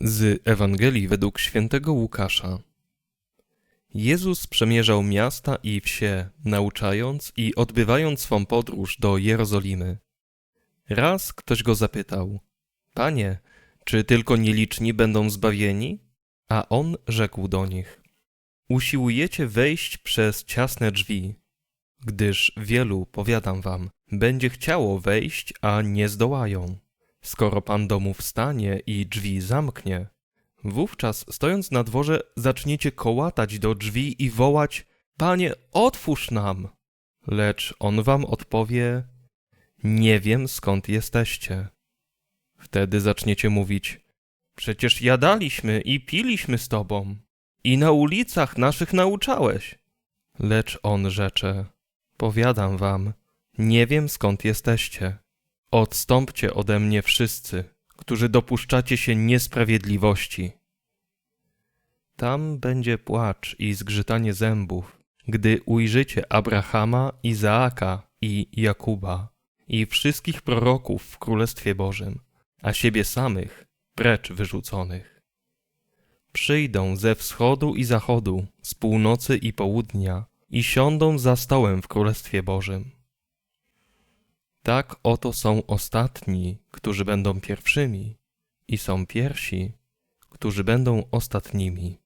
Z Ewangelii według świętego Łukasza. Jezus przemierzał miasta i wsie, nauczając i odbywając swą podróż do Jerozolimy. Raz ktoś go zapytał: Panie, czy tylko nieliczni będą zbawieni? A on rzekł do nich: Usiłujecie wejść przez ciasne drzwi, gdyż wielu, powiadam wam, będzie chciało wejść, a nie zdołają. Skoro pan domu wstanie i drzwi zamknie, wówczas stojąc na dworze zaczniecie kołatać do drzwi i wołać: Panie, otwórz nam! Lecz on wam odpowie: Nie wiem skąd jesteście. Wtedy zaczniecie mówić: Przecież jadaliśmy i piliśmy z tobą, i na ulicach naszych nauczałeś. Lecz on rzecze: Powiadam wam, nie wiem skąd jesteście. Odstąpcie ode mnie wszyscy, którzy dopuszczacie się niesprawiedliwości. Tam będzie płacz i zgrzytanie zębów, gdy ujrzycie Abrahama, Izaaka i Jakuba i wszystkich proroków w Królestwie Bożym, a siebie samych precz wyrzuconych. Przyjdą ze wschodu i zachodu, z północy i południa i siądą za stołem w Królestwie Bożym. Tak oto są ostatni, którzy będą pierwszymi, i są pierwsi, którzy będą ostatnimi.